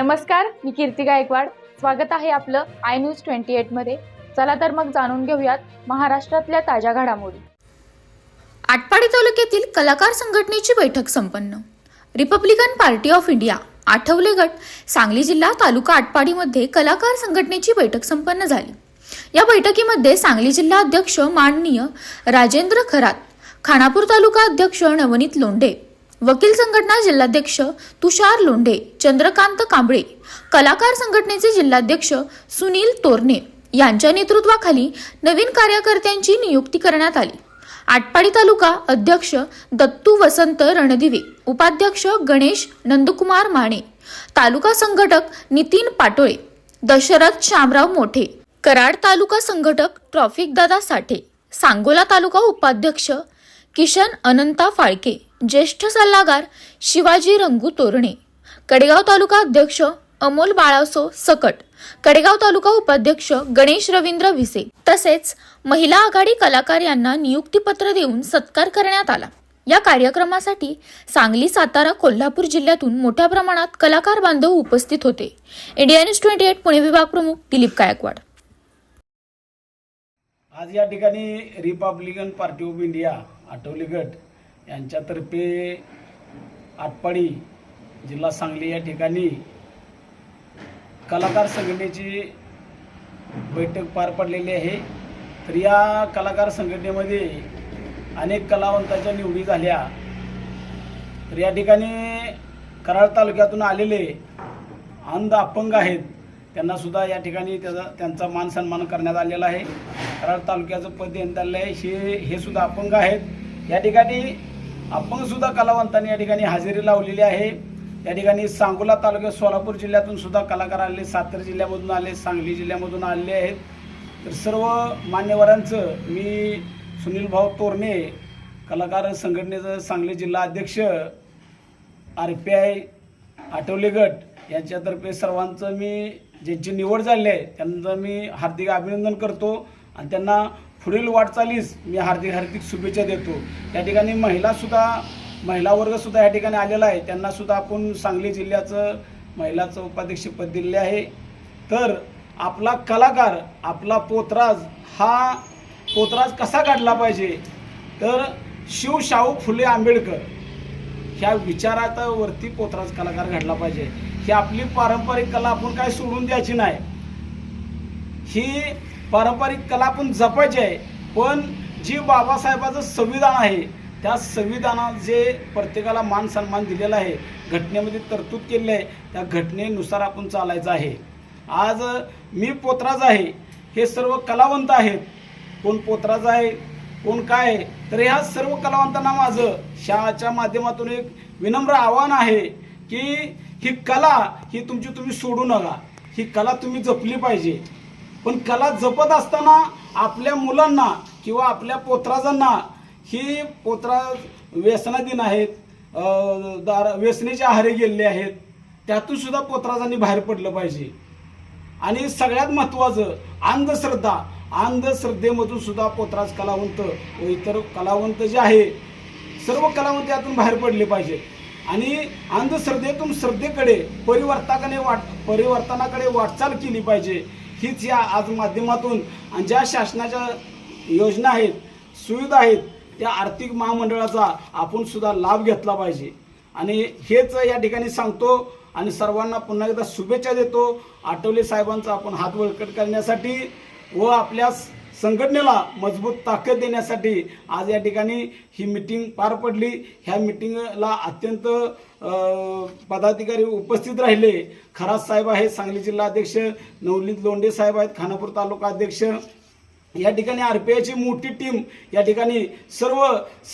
नमस्कार मी कीर्ती गायकवाड. स्वागत आहे आपलं आय न्यूज ट्वेंटी एटमध्ये चला तर मग जाणून घेऊयात महाराष्ट्रातल्या ताज्या घडामोडी. आटपाडी तालुक्यातील कलाकार संघटनेची बैठक संपन्न. Republican party of India Athawale गट सांगली जिल्हा तालुका आटपाडीमध्ये कलाकार संघटनेची बैठक संपन्न झाली. या बैठकीमध्ये सांगली जिल्हा अध्यक्ष माननीय राजेंद्र खरात खानापूर तालुका अध्यक्ष नवनीत लोंढे वकील संघटना जिल्हाध्यक्ष तुषार लोंढे चंद्रकांत कांबळे कलाकार संघटनेचे जिल्हाध्यक्ष सुनील तोरणे यांच्या नेतृत्वाखाली नवीन कार्यकर्त्यांची नियुक्ती करण्यात आली. आटपाडी तालुका अध्यक्ष दत्तू वसंत रणदिवे उपाध्यक्ष गणेश नंदकुमार माने तालुका संघटक नितीन पाटोळे दशरथ शामराव मोठे कराड तालुका संघटक ट्रॉफिक दादा साठे सांगोला तालुका उपाध्यक्ष किशन अनंता फाळके ज्येष्ठ सल्लागार शिवाजी रंगू तोरणे कडेगाव तालुका अध्यक्ष अमोल बाळासो सकट कडेगाव तालुका उपाध्यक्ष गणेश रवींद्र भिसे तसेच महिला आघाडी कलाकार यांना नियुक्तीपत्र देऊन सत्कार करण्यात आला. या कार्यक्रमासाठी सांगली सातारा कोल्हापूर जिल्ह्यातून मोठ्या प्रमाणात कलाकार बांधव उपस्थित होते. India news twenty eight Pune विभाग प्रमुख दिलीप गायकवाड. आज या ठिकाणी Republican party of India Athawale गट यांच्यातर्फे आटपाडी जिल्हा सांगली या ठिकाणी कलाकार संघटनेची बैठक पार पडलेली आहे. तर या कलाकार संघटनेमध्ये अनेक कलावंतांच्या निवडी झाल्या. तर या ठिकाणी कराड तालुक्यातून आलेले अंध अपंग आहेत. त्यांनासुद्धा या ठिकाणी त्याचा त्यांचा मान सन्मान करण्यात आलेला आहे. कराड तालुक्याचं पद देण्यात आलेलं आहे हे हे सुद्धा अपंग आहेत. या ठिकाणी अपंग सुद्धा कलावंतांनी या ठिकाणी हजेरी लावलेली आहे. या ठिकाणी सांगोला तालुक्यात सोलापूर जिल्ह्यातून सुद्धा कलाकार आले सातारा जिल्ह्यामधून आले सांगली जिल्ह्यामधून आलेले आहेत. तर सर्व मान्यवरांचं मी सुनील भाऊ तोरणे कलाकार संघटनेचं सांगली जिल्हा अध्यक्ष आर पी आय आठवले गट यांच्यातर्फे सर्वांचं मी ज्यांची निवड झाली आहे त्यांचं मी हार्दिक अभिनंदन करतो. आणि त्यांना पुढील वाटचालीस मी हार्दिक हार्दिक शुभेच्छा देतो. या ठिकाणी महिलासुद्धा महिला वर्गसुद्धा या ठिकाणी आलेला आहे. त्यांनासुद्धा आपण सांगली जिल्ह्याचं महिलाचं उपाध्यक्षपद दिलेले आहे. तर आपला कलाकार आपला पोतराज हा पोतराज कसा काढला पाहिजे? तर शिवशाहू फुले आंबेडकर ह्या विचारावरती पोतराज कलाकार घडला पाहिजे. ही आपली पारंपरिक कला आपण काय सोडून द्यायची नाही. ही पारंपरिक कला आपण जपायची आहे. पण जी बाबासाहेबाचं संविधान आहे त्या संविधानात जे प्रत्येकाला मान सन्मान दिलेला आहे घटनेमध्ये तरतूद केलेली आहे त्या घटनेनुसार आपण चालायचं आहे. आज मी पोतराज आहे हे सर्व कलावंत आहेत. कोण पोतराज आहे कोण काय आहे तर ह्या सर्व कलावंतांना माझं शाळाच्या माध्यमातून एक विनम्र आव्हान आहे की ही कला ही तुमची तुम्ही सोडू नका. ही कला तुम्ही जपली पाहिजे. पण कला जपत असताना आपल्या मुलांना किंवा आपल्या पोतराजांना ही पोतराज व्यसनाधीन आहेत दार व्यसनेचे आहारी गेलेले आहेत त्यातून सुद्धा पोतराजांनी बाहेर पडलं पाहिजे. आणि सगळ्यात महत्त्वाचं अंधश्रद्धा. अंधश्रद्धेमधून सुद्धा पोतराज कलावंत व इतर कलावंत जे आहे सर्व कलावंत यातून बाहेर पडले पाहिजे. आणि अंधश्रद्धेतून श्रद्धेकडे परिवर्ताकडे वाट परिवर्तनाकडे वाटचाल केली पाहिजे. हीच या आज माध्यमातून आणि ज्या शासनाच्या योजना आहेत सुविधा आहेत त्या आर्थिक महामंडळाचा आपण सुद्धा लाभ घेतला पाहिजे. आणि हेच या ठिकाणी सांगतो आणि सर्वांना पुन्हा एकदा शुभेच्छा देतो. आठवले साहेबांचा आपण हात बळकट करण्यासाठी व आपल्या संघटनेला मजबूत ताकद देण्यासाठी आज या ठिकाणी ही मिटिंग पार पडली. ह्या मिटिंगला अत्यंत पदाधिकारी उपस्थित राहिले. खरात साहेब आहेत सांगली जिल्हा अध्यक्ष नवलीत लोंढे साहेब आहेत खानापूर तालुका अध्यक्ष. या ठिकाणी आर पी आयची मोठी टीम या ठिकाणी सर्व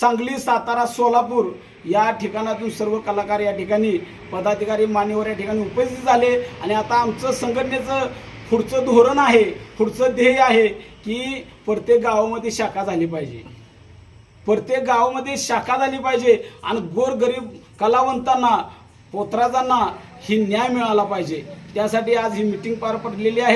सांगली सातारा सोलापूर या ठिकाणातून सर्व कलाकार या ठिकाणी पदाधिकारी मान्यवर या ठिकाणी उपस्थित झाले. आणि आता आमचं संघटनेचं पुढचं धोरण आहे पुढचं ध्येय आहे की प्रत्येक गावामध्ये शाखा झाली पाहिजे. प्रत्येक गावामध्ये शाखा झाली पाहिजे आणि गोरगरीब कलावंतांना पोतराजांना ही न्याय मिळाला पाहिजे. त्यासाठी आज ही मिटिंग पार पडलेली आहे.